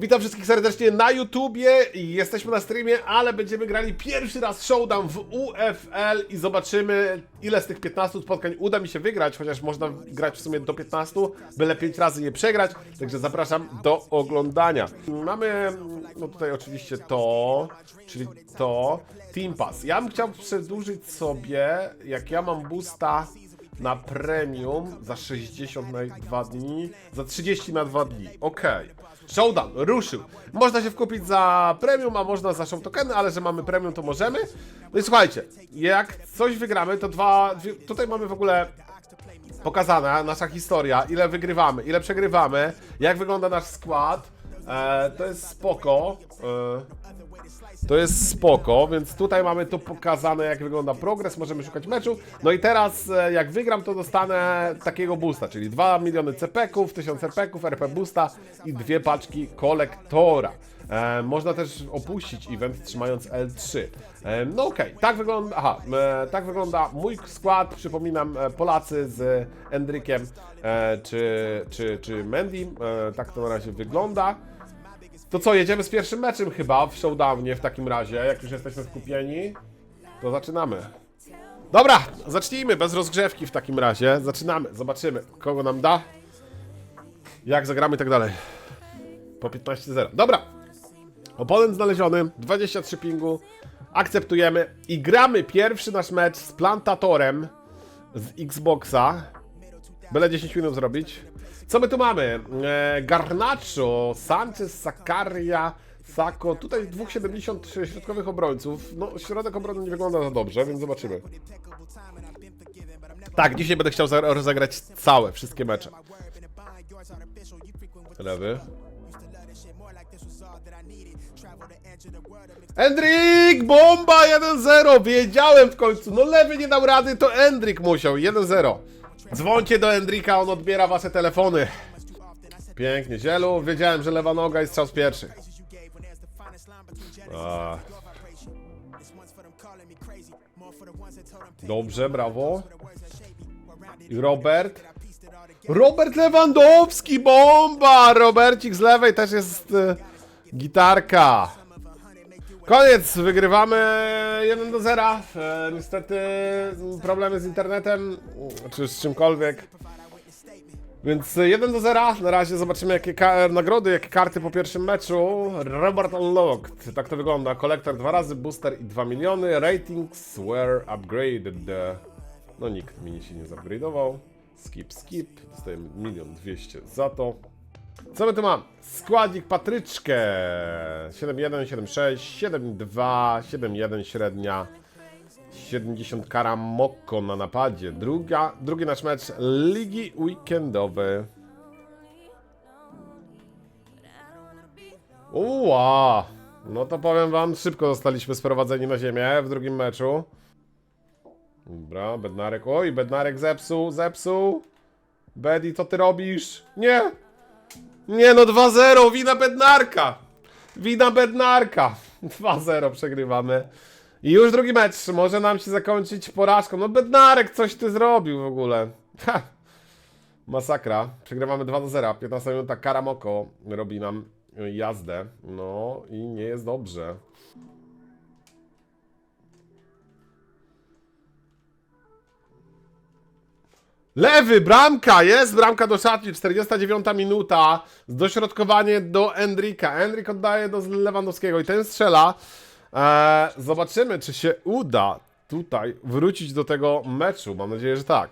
Witam wszystkich serdecznie na YouTubie. Jesteśmy na streamie, ale będziemy grali pierwszy raz showdown w UFL i zobaczymy, ile z tych 15 spotkań uda mi się wygrać, chociaż można grać w sumie do 15, byle 5 razy je przegrać. Także zapraszam do oglądania. Mamy, no tutaj oczywiście to, czyli to, Team Pass. Ja bym chciał przedłużyć sobie, jak ja mam boosta na premium za 60 na 2 dni, za 30 na 2 dni. Okej. Showdown ruszył. Można się wkupić za premium, a można za show tokeny, ale że mamy premium, to możemy. No i słuchajcie, jak coś wygramy, to dwa. dwie- Tutaj mamy w ogóle pokazana nasza historia, ile wygrywamy, ile przegrywamy, jak wygląda nasz skład. E, to jest spoko. E, to jest spoko, więc tutaj mamy to pokazane, jak wygląda progres, możemy szukać meczu. No i teraz, e, jak wygram, to dostanę takiego boosta, czyli 2 miliony CP-ków, 1000 CP-ków, RP boosta i dwie paczki kolektora. E, można też opuścić event trzymając L3. E, no okej, tak wygląda, aha, e, tak wygląda mój skład, przypominam, e, Polacy z Endrykiem e, czy, czy, czy Mendym, e, tak to na razie wygląda. To co, jedziemy z pierwszym meczem chyba w showdownie w takim razie, jak już jesteśmy skupieni. To zaczynamy. Dobra, zacznijmy bez rozgrzewki w takim razie. Zaczynamy, zobaczymy, kogo nam da, jak zagramy i tak dalej. Po 15-0. Dobra. Oponent znaleziony, 23 pingu. Akceptujemy i gramy pierwszy nasz mecz z plantatorem z Xboxa. Byle 10 minut zrobić. Co my tu mamy? E, Garnacho, Sanchez, Sakaria, Sako. Tutaj dwóch 70 środkowych obrońców. No, środek obrony nie wygląda za dobrze, więc zobaczymy. Tak, dzisiaj będę chciał rozegrać całe, wszystkie mecze. Lewy. Endrik! Bomba 1-0! Wiedziałem w końcu. No lewy nie dał rady, to Endrik musiał. 1-0. Dzwońcie do Endrika, on odbiera wasze telefony. Pięknie, Zielu. Wiedziałem, że lewa noga i strzał z pierwszy. A. Dobrze, brawo. Robert. Robert Lewandowski, bomba! Robercik z lewej też jest e, gitarka. Koniec, wygrywamy 1 do 0. E, niestety problemy z internetem, czy z czymkolwiek. Więc 1 do 0. Na razie zobaczymy jakie nagrody, jakie karty po pierwszym meczu. Robert Unlocked. Tak to wygląda. Kolektor dwa razy, booster i 2 miliony. Ratings were upgraded. No nikt mi się nie zupgrade'ował. Skip, skip. Dostajemy 1 200 za to. Co my tu mam? Składnik Patryczkę 7-1, 7-6, 7-2, 7-1 średnia 70 kara Mokko na napadzie Druga, Drugi nasz mecz Ligi Weekendowej Uła! No to powiem wam, szybko zostaliśmy sprowadzeni na ziemię w drugim meczu Dobra, Bednarek, oj, Bednarek zepsuł, zepsuł Bedi, co ty robisz? Nie! Nie no, 2-0, wina Bednarka! Wina Bednarka! 2-0 przegrywamy. I już drugi mecz, może nam się zakończyć porażką. No Bednarek, coś ty zrobił w ogóle. Ha. Masakra. Przegrywamy 2-0. 15 minuta Karamoko robi nam jazdę. No i nie jest dobrze. Lewy, bramka, jest bramka do szatni, 49 minuta, dośrodkowanie do Endrika. Endrik oddaje do Lewandowskiego i ten strzela. Eee, zobaczymy, czy się uda tutaj wrócić do tego meczu. Mam nadzieję, że tak.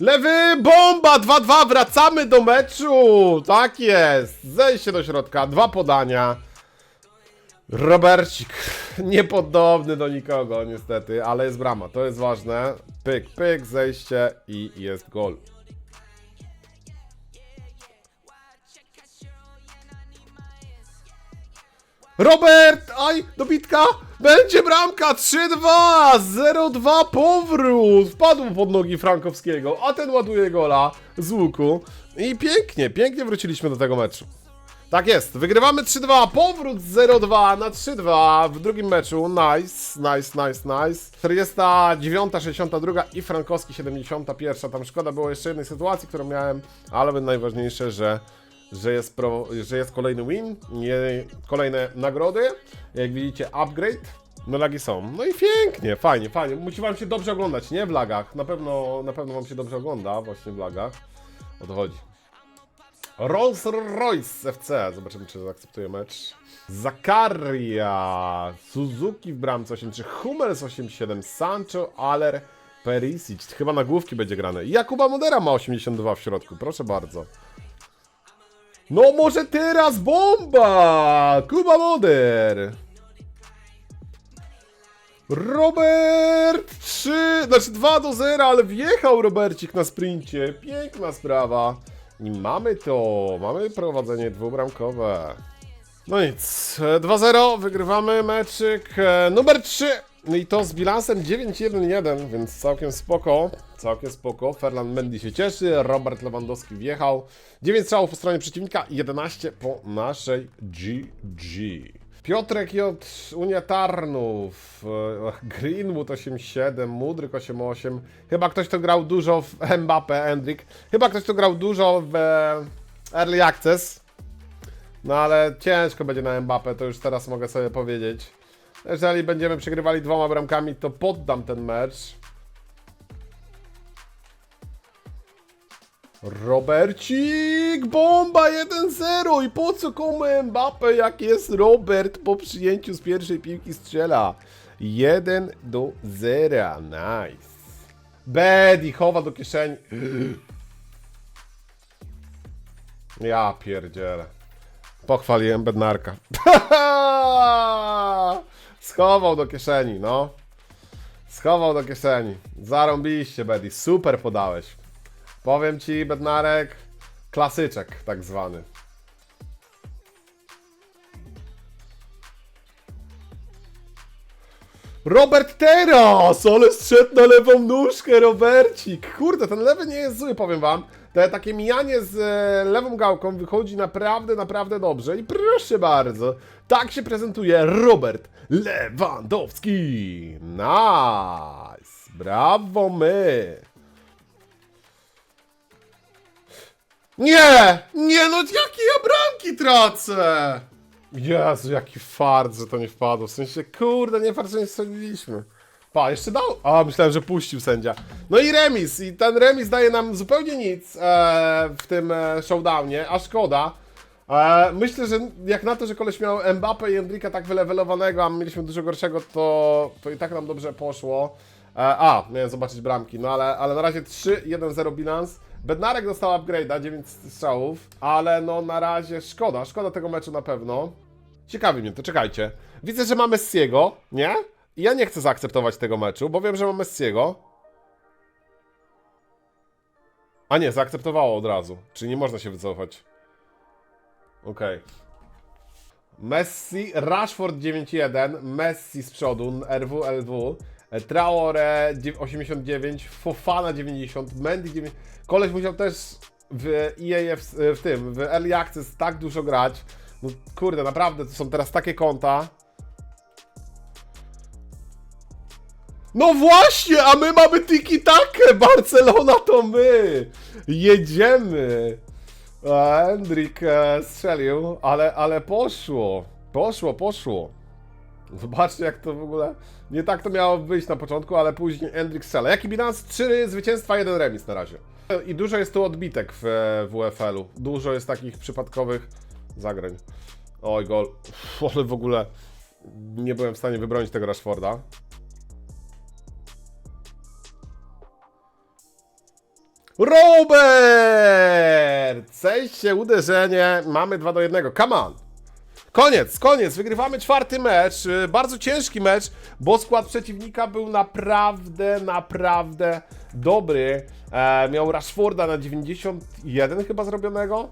Lewy, bomba, 2-2, wracamy do meczu. Tak jest, zejście do środka, dwa podania. Robercik, niepodobny do nikogo niestety, ale jest brama, to jest ważne. Pyk, pyk, zejście i jest gol. Robert, aj, dobitka, będzie bramka, 3-2, 0-2, powrót, wpadł pod nogi Frankowskiego, a ten ładuje gola z łuku i pięknie, pięknie wróciliśmy do tego meczu. Tak jest, wygrywamy 3-2, powrót 0-2 na 3-2 w drugim meczu, nice, nice, nice, nice. 49, 62 i Frankowski 71, tam szkoda było jeszcze jednej sytuacji, którą miałem, ale najważniejsze, że, że, jest pro, że jest kolejny win, kolejne nagrody, jak widzicie upgrade, no lagi są, no i pięknie, fajnie, fajnie, musi wam się dobrze oglądać, nie w lagach, na pewno, na pewno wam się dobrze ogląda właśnie w lagach, o to chodzi. Rolls Royce FC. Zobaczymy, czy zaakceptuje mecz. Zakaria. Suzuki w bramce 8-3. Hummels 8-7. Sancho, Aller, Perisic. Chyba na główki będzie grane. Jakuba Modera ma 82 w środku. Proszę bardzo. No może teraz bomba! Kuba Moder! Robert 3, znaczy 2 do 0, ale wjechał Robercik na sprincie. Piękna sprawa. I mamy to, mamy prowadzenie dwubramkowe. No nic, e, 2-0, wygrywamy meczyk e, numer 3. No i to z bilansem 9-1-1, więc całkiem spoko, całkiem spoko. Ferland Mendy się cieszy, Robert Lewandowski wjechał. 9 strzałów po stronie przeciwnika, 11 po naszej GG. Piotrek J, Unia Tarnów, e, Greenwood 8-7, Mudryk 8-8. Chyba ktoś to grał dużo w Mbappe, Endrick. Chyba ktoś to grał dużo w e, Early Access. No ale ciężko będzie na Mbappe, to już teraz mogę sobie powiedzieć. Jeżeli będziemy przegrywali dwoma bramkami, to poddam ten mecz. Robercik, bomba 1-0 i po co komu Mbappe jak jest Robert po przyjęciu z pierwszej piłki strzela? 1 do 0, nice. Bedi chowa do kieszeni. Ja pierdzielę. Pochwaliłem bednarka. Schował do kieszeni, no. Schował do kieszeni. Zarąbiście Bedi, super podałeś Powiem ci, Bednarek, klasyczek tak zwany. Robert teraz! Ale strzedł na lewą nóżkę, Robercik! Kurde, ten lewy nie jest zły, powiem wam. Te takie mijanie z e, lewą gałką wychodzi naprawdę, naprawdę dobrze. I proszę bardzo, tak się prezentuje Robert Lewandowski. Nice! Brawo my! Nie! Nie no, jakie ja bramki tracę! Jezu, jaki fart, że to nie wpadło. W sensie, kurde, nie fart, że nie strzeliliśmy. Pa, jeszcze dał? A, myślałem, że puścił sędzia. No i remis. I ten remis daje nam zupełnie nic e, w tym e, showdownie, a szkoda. E, myślę, że jak na to, że koleś miał Mbappe i Endrika tak wylewelowanego, a my mieliśmy dużo gorszego, to, to i tak nam dobrze poszło. E, a, miałem zobaczyć bramki, no ale, ale na razie 3-1-0 bilans. Bednarek dostał upgrade'a, 9 strzałów, ale no na razie szkoda, szkoda tego meczu na pewno. Ciekawi mnie to, czekajcie. Widzę, że ma Messiego, nie? I ja nie chcę zaakceptować tego meczu, bo wiem, że ma Messiego. A nie, zaakceptowało od razu, czyli nie można się wycofać. Okej. Messi, Rashford 9-1, Messi z przodu, RW, LW, Traore dziew- 89, Fofana 90, Mendy 90. Koleś musiał też w EA, w, w tym, w Early Access tak dużo grać. No kurde, naprawdę, to są teraz takie konta. No właśnie, a my mamy tiki-takę, Barcelona to my! Jedziemy! A Endrik e, strzelił, ale, ale poszło. Poszło, poszło. Zobaczcie jak to w ogóle... Nie tak to miało wyjść na początku, ale później Endrik strzela. Jaki bilans? 3 zwycięstwa, 1 remis na razie. I dużo jest tu odbitek w WFL-u. Dużo jest takich przypadkowych zagrań. Oj, gol. Uff, ale w ogóle nie byłem w stanie wybronić tego Rashforda. Robert! Zejście, uderzenie. Mamy 2 do 1. Come on! Koniec, koniec. Wygrywamy czwarty mecz. Yy, Bardzo ciężki mecz, bo skład przeciwnika był naprawdę, naprawdę dobry. E, miał Rashforda na 91 chyba zrobionego.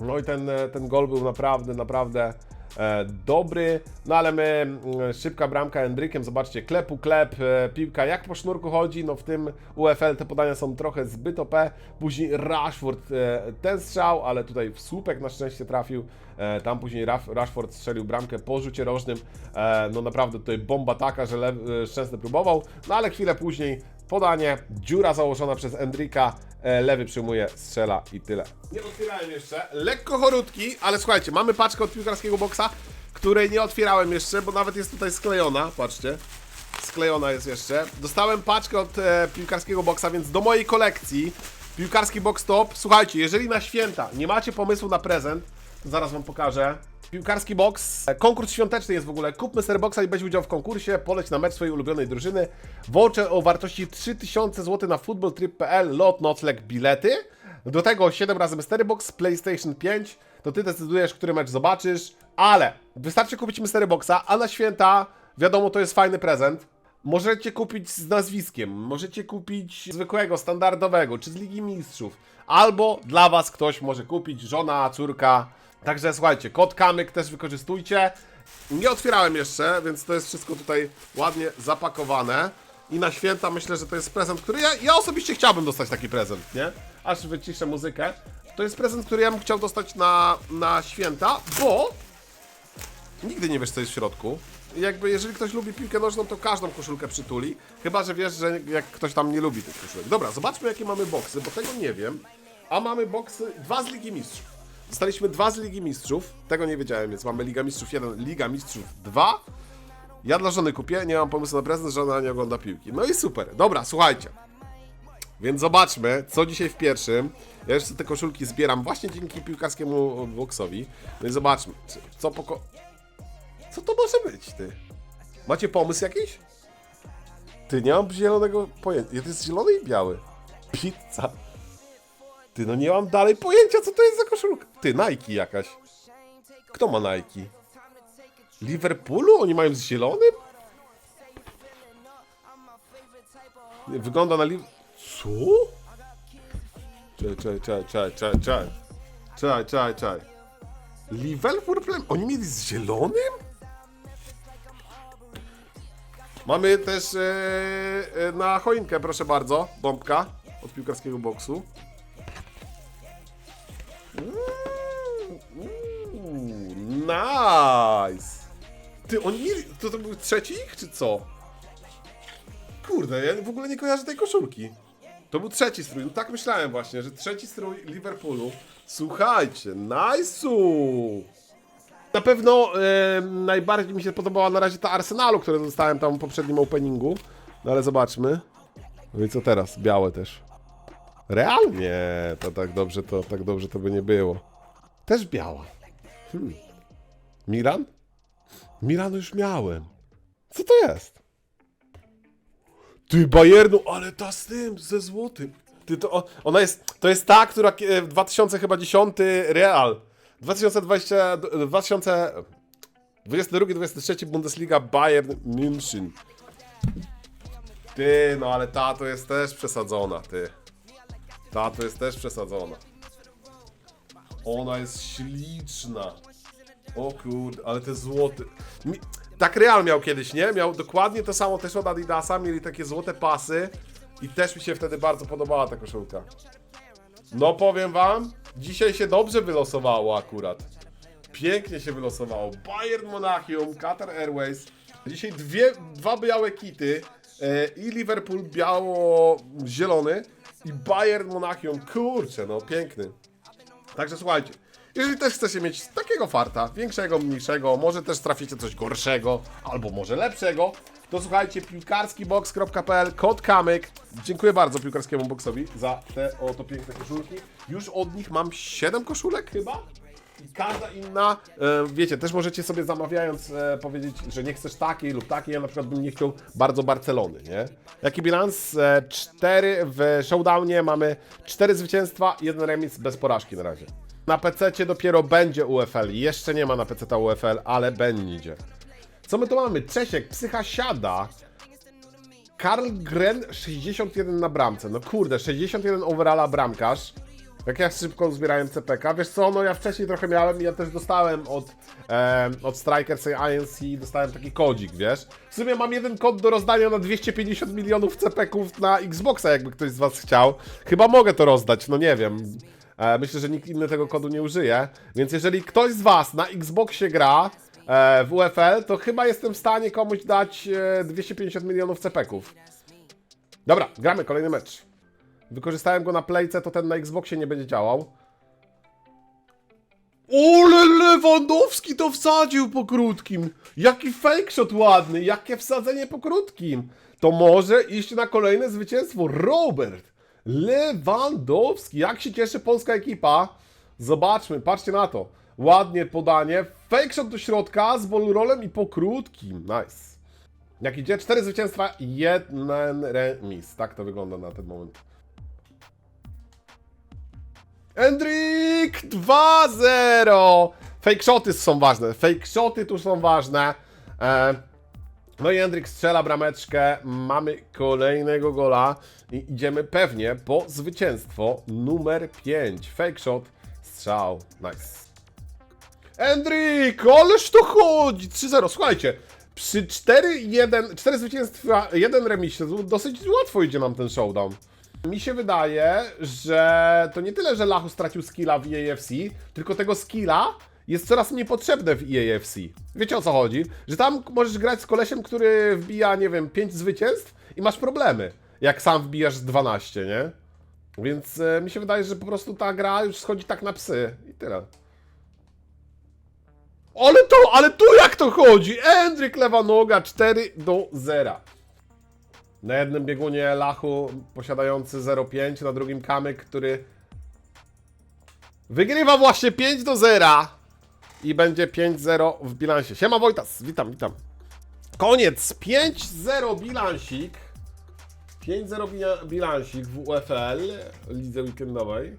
No i ten, e, ten gol był naprawdę, naprawdę e, dobry. No ale my, mm, szybka bramka Endrykiem, zobaczcie, klepu, klep, e, piłka jak po sznurku chodzi, no w tym UFL te podania są trochę zbyt OP. Później Rashford, e, ten strzał, ale tutaj w słupek na szczęście trafił. E, tam później Raf, Rashford strzelił bramkę po rzucie rożnym. E, no naprawdę tutaj bomba taka, że lew, e, Szczęsny próbował, no ale chwilę później podanie, dziura założona przez Endrika, e, lewy przyjmuje, strzela i tyle. Nie otwierałem jeszcze, lekko chorutki, ale słuchajcie, mamy paczkę od piłkarskiego boksa, której nie otwierałem jeszcze, bo nawet jest tutaj sklejona, patrzcie. Sklejona jest jeszcze. Dostałem paczkę od e, piłkarskiego boksa, więc do mojej kolekcji piłkarski box top. Słuchajcie, jeżeli na święta nie macie pomysłu na prezent, zaraz wam pokażę. Piłkarski box, e, konkurs świąteczny jest w ogóle. Kupmy Serboxa i weź udział w konkursie, poleć na mecz swojej ulubionej drużyny. Voucher o wartości 3000 zł na footballtrip.pl, lot, nocleg, bilety. Do tego 7 razy Mystery Box, PlayStation 5. To ty decydujesz, który mecz zobaczysz, ale wystarczy kupić Mystery Boxa, a na święta, wiadomo, to jest fajny prezent. Możecie kupić z nazwiskiem, możecie kupić zwykłego, standardowego, czy z Ligi Mistrzów, albo dla Was ktoś może kupić, żona, córka. Także słuchajcie, kod kamyk też wykorzystujcie. Nie otwierałem jeszcze, więc to jest wszystko tutaj ładnie zapakowane. I na święta myślę, że to jest prezent, który ja, ja osobiście chciałbym dostać taki prezent, nie? Aż wyciszę muzykę. To jest prezent, który ja bym chciał dostać na, na święta, bo Nigdy nie wiesz, co jest w środku. Jakby, jeżeli ktoś lubi piłkę nożną, to każdą koszulkę przytuli. Chyba, że wiesz, że jak ktoś tam nie lubi tych koszulek. Dobra, zobaczmy, jakie mamy boksy, bo tego nie wiem. A mamy boksy, dwa z Ligi Mistrzów. Dostaliśmy dwa z Ligi Mistrzów. Tego nie wiedziałem, więc mamy Liga Mistrzów 1, Liga Mistrzów 2. Ja dla żony kupię, nie mam pomysłu na prezent, żona nie ogląda piłki. No i super. Dobra, słuchajcie. Więc zobaczmy, co dzisiaj w pierwszym. Ja jeszcze te koszulki zbieram właśnie dzięki piłkarskiemu boksowi. No i zobaczmy, co poko... Co to może być, ty? Macie pomysł jakiś? Ty, nie mam zielonego pojęcia. Jest zielony i biały. Pizza. Ty, no nie mam dalej pojęcia, co to jest za koszulka. Ty, Nike jakaś. Kto ma Nike? Liverpoolu? Oni mają z zielonym? Wygląda na li... Co? Czekaj, czekaj, czekaj, czekaj, czekaj, czekaj. Czekaj, czekaj, czekaj. Liverpool? Oni mieli z zielonym? Mamy też e, e, na choinkę, proszę bardzo, bombka od piłkarskiego boksu. Nice! Ty, oni. To, to był trzeci ich, czy co? Kurde, ja w ogóle nie kojarzę tej koszulki. To był trzeci strój. Tak myślałem właśnie, że trzeci strój Liverpoolu. Słuchajcie, nice'u! Na pewno e, najbardziej mi się podobała na razie ta Arsenalu, które dostałem tam w poprzednim openingu. No ale zobaczmy. No i co teraz? Białe też. Realnie, to tak dobrze to, tak dobrze to by nie było. Też biała. Hmm. Milan? Milanu już miałem. Co to jest? Ty, Bayernu, ale ta z tym, ze złotym. Ty, to, ona jest, to jest ta, która kie- w 2010 Real. 2020, 2022-2023 Bundesliga Bayern München. Ty, no ale ta to jest też przesadzona, ty. Ta to jest też przesadzona. Ona jest śliczna. O kurde, ale te złote. Mi... Tak Real miał kiedyś, nie? Miał dokładnie to samo też od Adidasa, mieli takie złote pasy i też mi się wtedy bardzo podobała ta koszulka. No powiem wam, dzisiaj się dobrze wylosowało akurat. Pięknie się wylosowało. Bayern Monachium, Qatar Airways. Dzisiaj dwie, dwa białe kity e, i Liverpool biało-zielony i Bayern Monachium. Kurczę, no piękny. Także słuchajcie, jeżeli też chcecie mieć takiego farta, większego, mniejszego, może też traficie coś gorszego, albo może lepszego, to słuchajcie, piłkarskibox.pl, kod kamyk. Dziękuję bardzo piłkarskiemu boxowi za te oto piękne koszulki. Już od nich mam 7 koszulek chyba. I każda inna, e, wiecie, też możecie sobie zamawiając e, powiedzieć, że nie chcesz takiej lub takiej. Ja na przykład bym nie chciał bardzo Barcelony, nie? Jaki bilans? E, 4 w showdownie mamy 4 zwycięstwa, jeden remis bez porażki na razie. Na PC dopiero będzie UFL. Jeszcze nie ma na PC UFL, ale będzie. Co my tu mamy? Czesiek, psycha siada. Karl Gren 61 na bramce. No kurde, 61 overalla bramkarz. Jak ja szybko zbierałem CPK, wiesz co, no ja wcześniej trochę miałem i ja też dostałem od, em, od Strikers i INC, dostałem taki kodzik, wiesz. W sumie mam jeden kod do rozdania na 250 milionów CPK-ów na Xboxa, jakby ktoś z was chciał. Chyba mogę to rozdać, no nie wiem. E, myślę, że nikt inny tego kodu nie użyje, więc jeżeli ktoś z was na Xboxie gra e, w UFL, to chyba jestem w stanie komuś dać e, 250 milionów CPK-ów. Dobra, gramy kolejny mecz. Wykorzystałem go na playce, to ten na Xboxie nie będzie działał. Ole Lewandowski to wsadził po krótkim. Jaki fake shot ładny, jakie wsadzenie po krótkim. To może iść na kolejne zwycięstwo. Robert Lewandowski. Jak się cieszy polska ekipa. Zobaczmy, patrzcie na to. Ładnie podanie. Fake shot do środka z rolem i po krótkim. Nice. Jak idzie? Cztery zwycięstwa, jeden remis. Tak to wygląda na ten moment. Endrik 2-0. Fake shoty są ważne. Fake shoty tu są ważne. E, no i Endrik strzela brameczkę. Mamy kolejnego gola. I idziemy pewnie po zwycięstwo numer 5. Fake shot, strzał. Nice. Endrik, ależ to chodzi! 3-0. Słuchajcie, przy 4-1, 4 zwycięstwa, 1 remisie, dosyć łatwo idzie nam ten showdown. Mi się wydaje, że to nie tyle, że Lachu stracił skilla w EAFC, tylko tego skilla jest coraz mniej potrzebne w EAFC. Wiecie o co chodzi? Że tam możesz grać z kolesiem, który wbija, nie wiem, 5 zwycięstw i masz problemy, jak sam wbijasz 12, nie? Więc e, mi się wydaje, że po prostu ta gra już schodzi tak na psy i tyle. Ale to, ale tu jak to chodzi? Endryk lewa noga 4 do 0. Na jednym biegunie Lachu posiadający 0,5, na drugim Kamyk, który wygrywa właśnie 5 do 0 i będzie 5-0 w bilansie. Siema Wojtas, witam, witam. Koniec, 5-0 bilansik. 5-0 bia- bilansik w UFL, lidze weekendowej.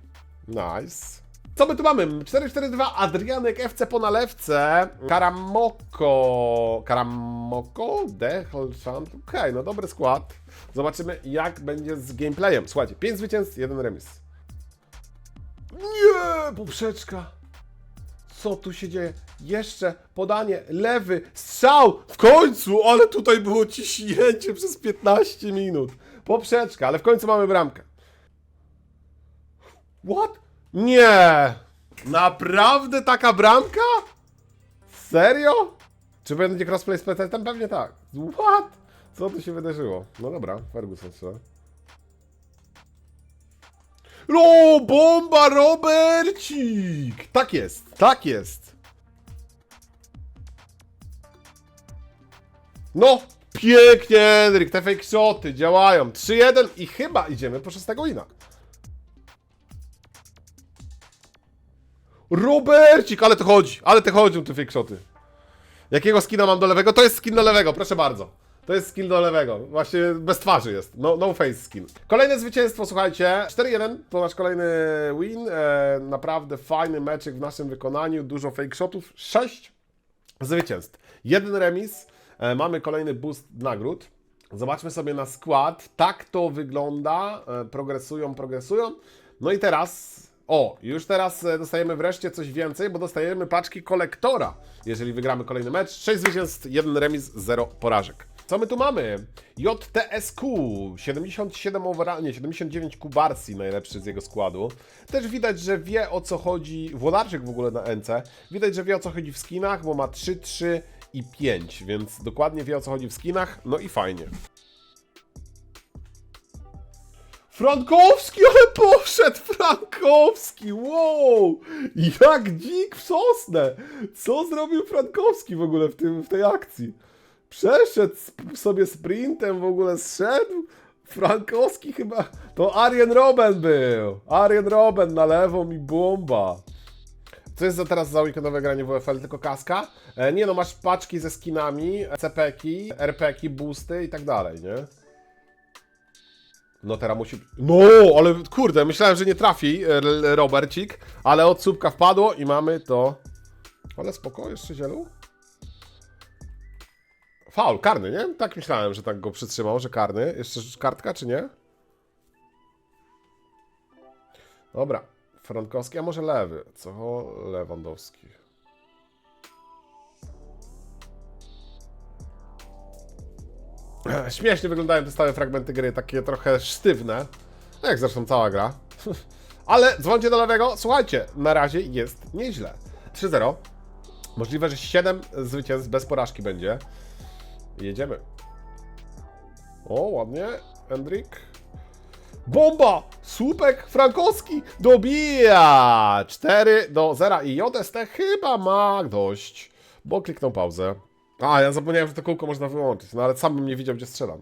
Nice. Co my tu mamy? 4-4-2, Adrianek FC po nalewce, Karamoko, Karamoko, Decholszant, okej, no dobry skład. Zobaczymy jak będzie z gameplayem. Słuchajcie, 5 zwycięstw, 1 remis. Nie, poprzeczka. Co tu się dzieje? Jeszcze podanie, lewy, strzał, w końcu, ale tutaj było ciśnięcie przez 15 minut. Poprzeczka, ale w końcu mamy bramkę. What? Nie! Naprawdę taka bramka? Serio? Czy będzie crossplay z PC-tem? Pewnie tak. What? Co tu się wydarzyło? No dobra, Ferguson strzela. No, bomba Robercik! Tak jest, tak jest. No, pięknie, Henryk, te fake shoty działają. 3-1 i chyba idziemy po szóstego wina. Robercik, ale to chodzi, ale to chodzą te fake shoty. Jakiego skina mam do lewego? To jest skin do lewego, proszę bardzo. To jest skin do lewego. Właśnie bez twarzy jest. No, no face skin. Kolejne zwycięstwo, słuchajcie. 4-1 to nasz kolejny win. E, naprawdę fajny meczek w naszym wykonaniu. Dużo fake shotów. 6 zwycięstw. Jeden remis. E, mamy kolejny boost nagród. Zobaczmy sobie na skład. Tak to wygląda. E, progresują, progresują. No i teraz o, już teraz e, dostajemy wreszcie coś więcej, bo dostajemy paczki kolektora, jeżeli wygramy kolejny mecz. 6 zwycięstw, 1 remis, 0 porażek. Co my tu mamy? JTSQ, 77 overall, nie, 79 Kubarsi, najlepszy z jego składu. Też widać, że wie o co chodzi, Włodarczyk w ogóle na NC, widać, że wie o co chodzi w skinach, bo ma 3, 3 i 5, więc dokładnie wie o co chodzi w skinach, no i fajnie. Frankowski, ale poszedł Frankowski, wow! Jak dzik w sosnę! Co zrobił Frankowski w ogóle w, tym, w tej akcji? Przeszedł sobie sprintem, w ogóle zszedł. Frankowski chyba... To Arjen Robben był! Arjen Robben na lewą i bomba. Co jest za teraz za weekendowe granie w UFL? Tylko kaska? E, nie no, masz paczki ze skinami, CP-ki, RP-ki, boosty i tak dalej, nie? No teraz musi... No, ale kurde, myślałem, że nie trafi e, Robercik, ale od słupka wpadło i mamy to... Ale spoko, jeszcze zielu. Faul, karny, nie? Tak myślałem, że tak go przytrzymał, że karny. Jeszcze kartka, czy nie? Dobra. Frankowski, a może lewy? Co Lewandowski? Śmiesznie wyglądają te stałe fragmenty gry, takie trochę sztywne. No jak zresztą cała gra. Ale dzwońcie do lewego. Słuchajcie, na razie jest nieźle. 3-0. Możliwe, że 7 zwycięstw bez porażki będzie. Jedziemy. O, ładnie. Hendrik. Bomba! Słupek Frankowski dobija! 4 do 0 i JST chyba ma dość, bo kliknął pauzę. A, ja zapomniałem, że to kółko można wyłączyć, no ale sam bym nie widział, gdzie strzelam.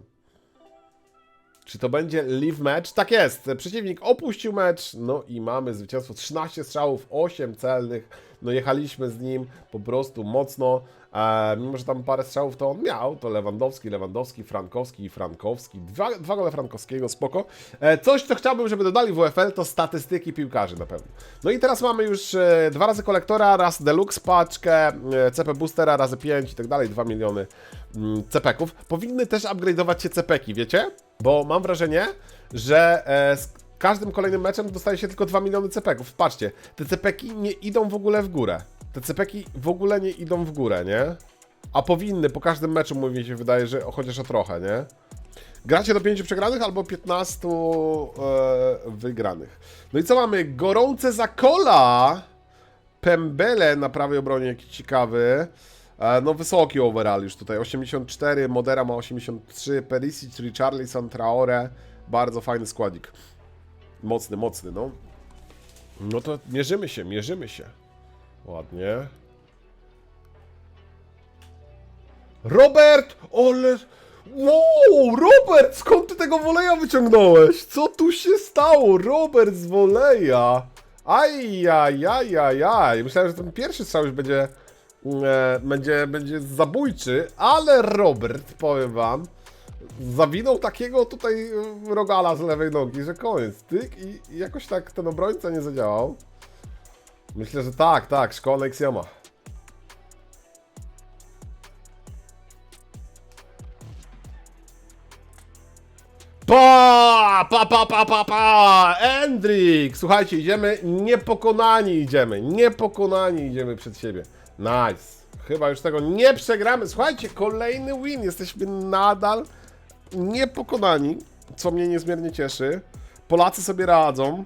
Czy to będzie live match? Tak jest. Przeciwnik opuścił mecz. No i mamy zwycięstwo. 13 strzałów, 8 celnych. No jechaliśmy z nim po prostu mocno. E, mimo, że tam parę strzałów to on miał. To Lewandowski, Lewandowski, Frankowski i Frankowski. Dwa, dwa gole Frankowskiego, spoko. E, coś, co chciałbym, żeby dodali w WFL, to statystyki piłkarzy na pewno. No i teraz mamy już e, dwa razy kolektora, raz deluxe paczkę, e, CP boostera razy 5 i tak dalej. 2 miliony mm, cepeków. Powinny też upgrade'ować się cepeki, wiecie? Bo mam wrażenie, że e, każdym kolejnym meczem dostaje się tylko 2 miliony cepeków. Patrzcie, te cepeki nie idą w ogóle w górę. Te cepeki w ogóle nie idą w górę, nie? A powinny, po każdym meczu mi się wydaje, że chociaż o trochę, nie? Gracie do 5 przegranych albo 15 e, wygranych. No i co mamy? Gorące zakola! Pembele na prawej obronie, jaki ciekawy. E, No wysoki overall już tutaj, 84, Modera ma 83, Perisic, Richarlison, Traore, bardzo fajny składzik. Mocny, mocny, no. No to mierzymy się, mierzymy się. Ładnie. Robert! Ole... Wow, Robert! Skąd ty tego woleja wyciągnąłeś? Co tu się stało? Robert z woleja! Ajajajajaj. Myślałem, że ten pierwszy strzał już będzie, e, będzie, będzie zabójczy, ale Robert, powiem wam, zawinął takiego tutaj e, rogala z lewej nogi, że koniec, tyk i, jakoś tak ten obrońca nie zadziałał. Myślę, że tak, tak, szkoła Nexioma. Pa, pa, pa, pa, pa, pa! Endrik! Słuchajcie, idziemy niepokonani idziemy, niepokonani idziemy przed siebie. Nice. Chyba już tego nie przegramy. Słuchajcie, kolejny win. Jesteśmy nadal niepokonani, co mnie niezmiernie cieszy. Polacy sobie radzą.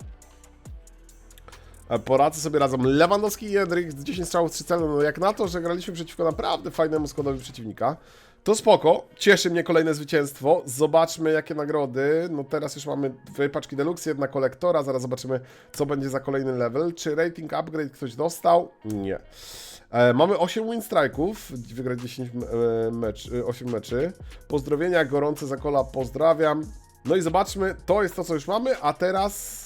E, Polacy sobie radzą. Lewandowski i Jędryk z 10 strzałów 3 cele. No jak na to, że graliśmy przeciwko naprawdę fajnemu składowi przeciwnika. To spoko. Cieszy mnie kolejne zwycięstwo. Zobaczmy jakie nagrody. No teraz już mamy dwie paczki deluxe, jedna kolektora. Zaraz zobaczymy co będzie za kolejny level. Czy rating upgrade ktoś dostał? Nie. E, mamy 8 win strike'ów, wygrać 10 e, mecz, e, 8 meczy. Pozdrowienia, gorące zakola, pozdrawiam. No i zobaczmy, to jest to co już mamy, a teraz...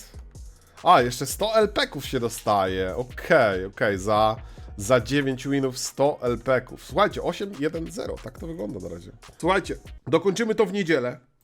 A, jeszcze 100 LP-ków się dostaje. Okej, okej, za, za 9 winów 100 LP-ków. Słuchajcie, 8-1-0, tak to wygląda na razie. Słuchajcie, dokończymy to w niedzielę.